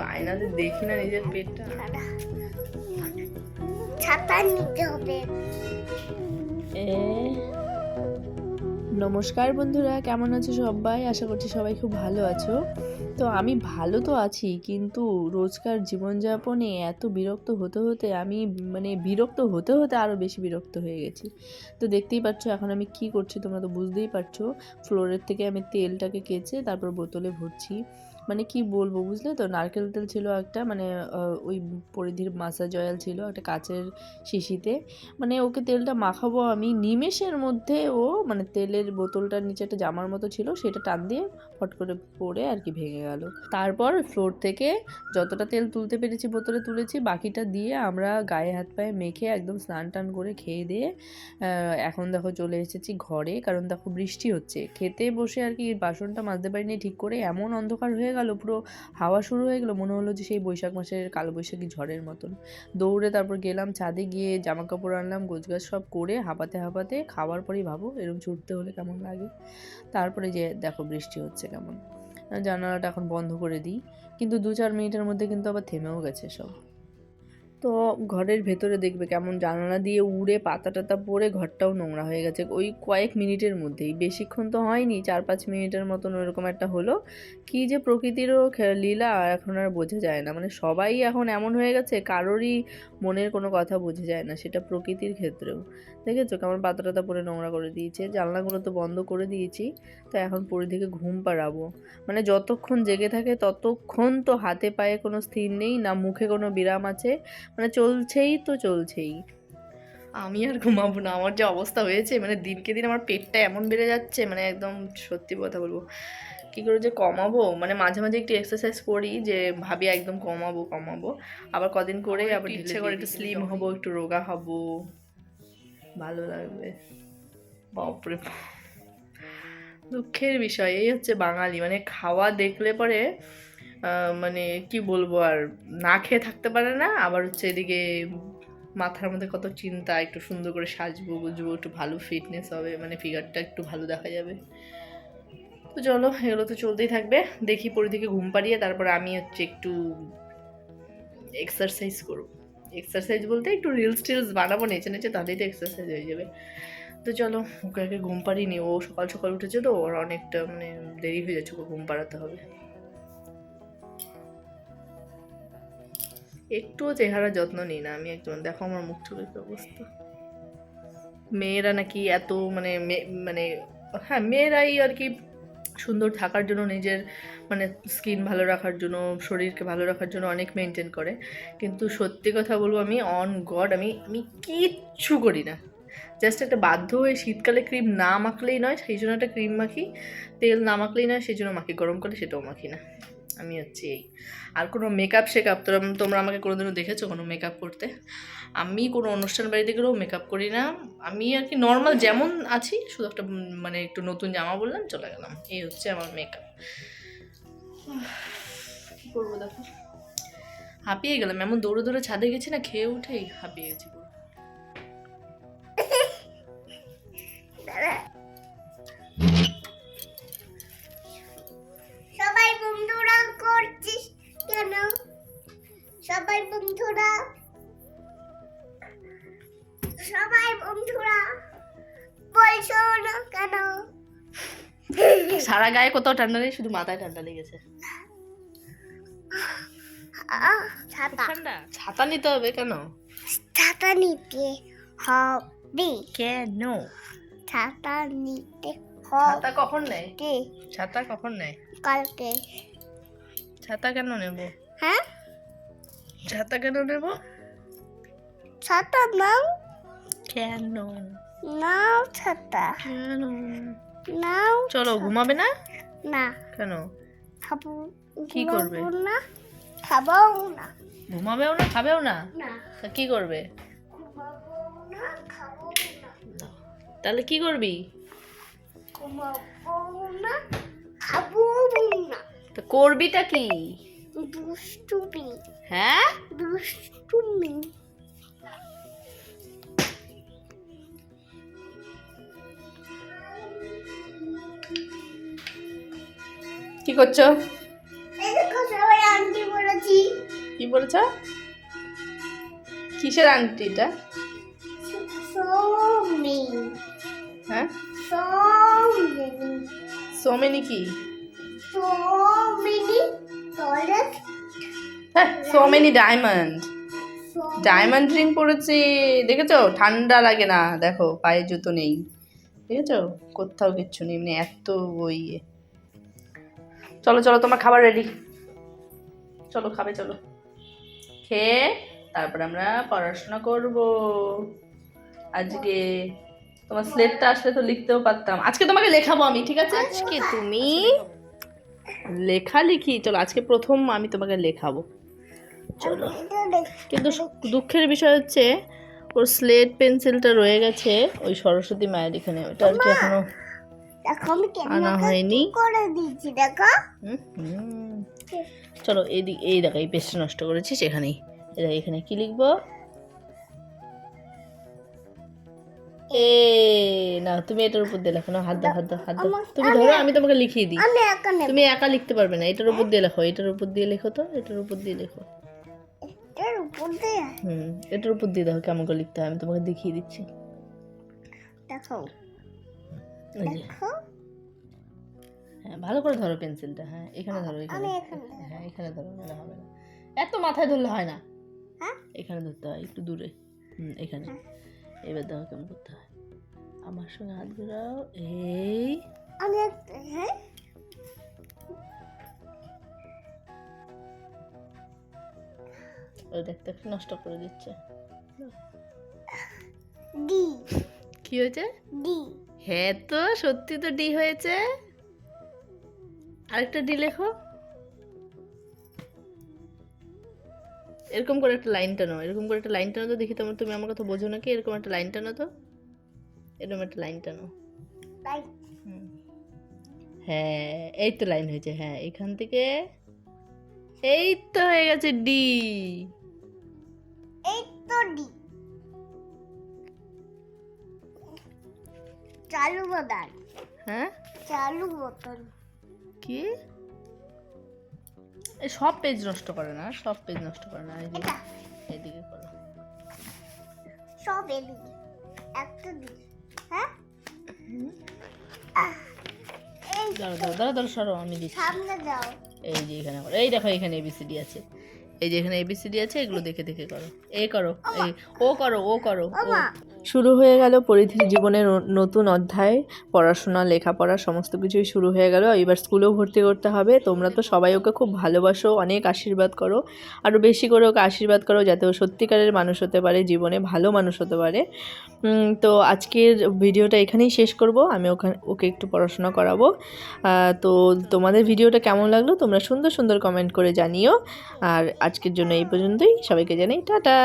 আয়নাতে দেখি না নিজের পেটটা। ছাতা নিতে হবে। এ নমস্কার বন্ধুরা, কেমন আছো সবাই? আশা করছি সবাই খুব ভালো আছো। তো আমি ভালো তো আছি, কিন্তু রোজকার জীবনযাপনে এত বিরক্ত হতে হতে আমি মানে বিরক্ত হতে হতে আরও বেশি বিরক্ত হয়ে গেছি। তো দেখতেই পাচ্ছ এখন আমি কি করছি তোমরা তো বুঝতেই পারছ। ফ্লোরের থেকে আমি তেলটাকে কেচে তারপর বোতলে ভরছি। মানে কি বলব বুঝলে তো? নারকেল তেল ছিল একটা মানে ওই পরিধির মাসাজ অয়েল ছিল একটা কাচের শিশিতে। মানে ওকে তেলটা মাখাবো আমি নিমেষের মধ্যে ও মানে তেলের বোতলটার নিচে একটা জামার মতো ছিল, সেটা টান দিয়ে ফট করে পড়ে আর কি ভেঙে গেল। তারপর ফ্লোর থেকে যতটা তেল তুলতে পেরেছি বোতলে তুলেছি, বাকিটা দিয়ে আমরা গায়ে হাত পায়ে মেখে একদম স্নান টান করে খেয়ে দিয়ে এখন দেখো চলে এসেছি ঘরে, কারণ দেখো বৃষ্টি হচ্ছে। খেতে বসে আর কি বাসনটা মাজতে পারিনি ঠিক করে, এমন অন্ধকার হয়ে গেল, পুরো হাওয়া শুরু হয়ে গেলো, মনে হলো যে সেই বৈশাখ মাসের কালবৈশাখী ঝড়ের মতন। দৌড়ে তারপর গেলাম, ছাদে গিয়ে জামা কাপড় আনলাম, গোছগাছ সব করে হাঁপাতে হাঁপাতে খাওয়ার পরেই ভাবো এরকম ছুটতে হলে কেমন লাগে? তারপরে যে দেখো বৃষ্টি হচ্ছে কেমন। জানালাটা এখন বন্ধ করে দিই। কিন্তু দু চার মিনিটের মধ্যে কিন্তু আবার থেমেও গেছে সব। তো ঘরের ভেতরে দেখবে কেমন জানালা দিয়ে উড়ে পাতা টাতা পড়ে ঘরটাও নোংরা হয়ে গেছে। ওই কয়েক মিনিটের মধ্যেই। বেশিক্ষণ তো হয়নি চার পাঁচ মিনিটের মতন ওরকম একটা হলো। কি যে প্রকৃতিরও লীলা এখন আর বোঝা যায় না। মানে সবাই এখন এমন হয়ে গেছে, কারোরই মনের কোনো কথা বোঝা যায় না, সেটা প্রকৃতির ক্ষেত্রেও। দেখেছ কেমন পাতা টাতা পরে নোংরা করে দিয়েছে। জানলাগুলো তো বন্ধ করে দিয়েছি, তো এখন পরে পরিধিকে ঘুম পাড়াবো। মানে যতক্ষণ জেগে থাকে ততক্ষণ তো হাতে পায়ে কোনো স্থির নেই, না মুখে কোনো বিরাম আছে মানে চলছেই তো চলছেই। আমি আর ঘুমাবো না আমার যে অবস্থা হয়েছে মানে দিনকে দিন আমার পেটটা এমন বেড়ে যাচ্ছে মানে একদম সত্যি কথা বলব। কী করে যে কমাবো? মানে মাঝে মাঝে একটু এক্সারসাইজ করি যে ভাবি একদম কমাবো কমাবো। আবার কদিন করে আবার ইচ্ছে করে একটু স্লিম হব একটু রোগা হব। ভালো লাগবে। বাপরে দুঃখের বিষয় এই হচ্ছে বাঙালি মানে খাওয়া দেখলে পরে মানে কি বলব, আর না খেয়ে থাকতে পারে না। আবার হচ্ছে এদিকে মাথার মধ্যে কত চিন্তা, একটু সুন্দর করে সাজবো, গুজবো, একটু ভালো ফিটনেস হবে মানে ফিগারটা একটু ভালো দেখা যাবে। তো চলো, এগুলো তো চলতেই থাকবে। দেখি পরিধিকে ঘুম পাড়িয়ে তারপর আমি হচ্ছে একটু এক্সারসাইজ করব। এক্সারসাইজ বলতে একটু রিলস টিলস বানাবো, নেচে নেচে তাহলেই তো এক্সারসাইজ হয়ে যাবে। তো চলো, ওকে ঘুম পাড়িনি ও সকাল সকাল উঠেছে তো, ওর অনেকটা মানে দেরি হয়ে যাচ্ছে, ওকে ঘুম পাড়াতে হবে। একটুও চেহারা যত্ন নিই না। আমি একজন, দেখো আমার মুখ চোখের অবস্থা। মেয়েরা নাকি এত মানে মানে হ্যাঁ মেয়েরাই আর কি সুন্দর থাকার জন্য, নিজের মানে স্কিন ভালো রাখার জন্য, শরীরকে ভালো রাখার জন্য অনেক মেনটেন করে। কিন্তু সত্যি কথা বলব আমি অন গড আমি আমি কিচ্ছু করি না। জাস্ট একটা বাধ্য হয়ে শীতকালে ক্রিম না মাখলেই নয়, সেই জন্য একটা ক্রিম মাখি, তেল না মাখলেই নয়, সেই জন্য মাখি। গরম করে সেটাও মাখি না। আমি হচ্ছে এই। আর কোনো মেকআপ শেকআপ তোরা তোমরা আমাকে কোনোদিনও দেখেছ কোনো মেকআপ করতে? আমি কোনো অনুষ্ঠান বাড়িতে গেলেও মেকআপ করি না। আমি আর কি নর্মাল যেমন আছি শুধু একটা মানে একটু নতুন জামা বললাম চলে গেলাম। এই হচ্ছে আমার মেকআপ কী করব দেখো? হাঁপিয়ে গেলাম। এমন দৌড়ে দৌড়ে ছাদে গেছি না খেয়ে উঠেই হাঁপিয়ে গেছি কেন সারা গায়ে কোথাও ঠান্ডা নেই শুধু মাথায় ঠান্ডা লেগেছে। ঠান্ডা? ছাতা নিতে হবে কেন? ছাতা নিতে হবে। কেন? ছাতা নিতে ছাতা কখন নেয়? ছাতা কখন নেয়? কালকে। ছাতা কেন নেব? হ্যাঁ? ছাতা কেন নেব? ছাতা নাও। কেন? নাও ছাতা। কেন? নাও চলো ঘুমাবে না? না। কেন? খাব। কি করবে? না। খাব না। ঘুমাবেও না খাবেও না? কি করবে? তাহলে কি করবি? তা করবিটা কি? দুষ্টুমি। হ্যাঁ? দুষ্টুমি। কি করছ? কি বলেছ? কিসের আংটি এটা? So many. হ্যাঁ? সোমেনি। কি. হ্যাঁ সোমেনি ডায়মন্ড ডায়মন্ড রিং পরেছি। দেখেছ? ঠান্ডা লাগে না। দেখো পায়ে জুতো নেই। দেখেছ? কোথাও কিচ্ছু নেই। এমনি এত বই চলো চলো তোমার খাবার রেডি চলো খাবে চলো। খেয়ে তারপর আমরা পড়াশোনা করব। আজকে তোমার স্লেটটা আসলে তো লিখতেও পারতাম। আজকে তোমাকে লেখাবো আমি ঠিক আছে? আজকে তুমি লেখা লিখি চলো আজকে প্রথম আমি তোমাকে লেখাবো। চলো। কিন্তু দুঃখের বিষয় হচ্ছে ওর স্লেট পেন্সিলটা রয়ে গেছে ওই সরস্বতী মায়ের এখানে। ওটা আর কি এখনও আনা হয়নি। করে দিচ্ছি দেখো। চলো এই এই দেখো এই পেজটা নষ্ট করেছিস এখানেই দেখো এখানে কি লিখব? এ না তুমি এটার উপর দিয়ে লেখো না হাত দাও হাত দাও হাত দাও। তুমি ধরো আমি তোমাকে লিখিয়ে দিই। তুমি একা লিখতে পারবে না এটার উপর দিয়ে লেখো এটার উপর দিয়ে লেখো তো এটার উপর দিয়ে লেখো। এর উপর দিয়ে? হুম এটার উপর দিয়ে দেখো কেমন করে লিখতে হয় আমি তোমাকে দেখিয়ে দিচ্ছি। দেখো। দেখো। হ্যাঁ ভালো করে ধরো পেন্সিলটা হ্যাঁ এখানে ধরো এখানে। আমি এখানে হ্যাঁ এখানে ধরো নাহলে হবে না। এত মাথায় ধরলে হয় না। হ্যাঁ? এখানে ধরতে হয় একটু দূরে। হুম এখানে। এবার দেখো কেমন করতে হয়। আমার সঙ্গে হাত ঘোরাও এই। আমি হ্যাঁ? ওই দেখতে একটু নষ্ট করে দিচ্ছে। ডি। কি হয়েছে? ডি। হ্যাঁ তো সত্যি তো ডি হয়েছে। আরেকটা ডি লেখো। এরকম করে একটা লাইন টানো এরকম করে একটা লাইন টানো তো দেখি তোমার তুমি আমার কথা বোঝো নাকি? এরকম একটা লাইন টানো তো। এরকম একটা লাইন টানো হ্যাঁ এই তো লাইন হয়েছে হ্যাঁ এখান থেকে এই তো হয়ে গেছে ডি এই তো ডি চালু বোতল হ্যাঁ? চালু বোতল কি? এই সব পেজ নষ্ট করে না সব পেজ নষ্ট করে না এটা। এদিকে করো। সব এদিকে। একটা দিকে হ্যাঁ? আহ, এই দাঁড়ো দাঁড়ো দাঁড়ো দাঁড়ো সরো আমি দিচ্ছি। সামনে যাও। এই যে এখানে করো। এই দেখো এখানে এবিসিডি আছে। এই যে এখানে এবিসিডি আছে এগুলো দেখে দেখে করো। এই করো এই ও করো ও করো ও। শুরু হয়ে গেল পরিধির জীবনের নতুন অধ্যায়, পড়াশোনা, লেখাপড়া, সমস্ত কিছুই শুরু হয়ে গেল। এবার স্কুলেও ভর্তি করতে হবে। তোমরা তো সবাই ওকে খুব ভালোবাসো, অনেক আশীর্বাদ করো। আরও বেশি করে ওকে আশীর্বাদ করো যাতে ও সত্যিকারের মানুষ হতে পারে, জীবনে ভালো মানুষ হতে পারে। তো আজকের ভিডিওটা এখানেই শেষ করব। আমি ওখানে ওকে একটু পড়াশোনা করাবো। তো তোমাদের ভিডিওটা কেমন লাগল তোমরা সুন্দর সুন্দর কমেন্ট করে জানিও। আর আজকের জন্য এই পর্যন্তই। সবাইকে জানাই টাটা!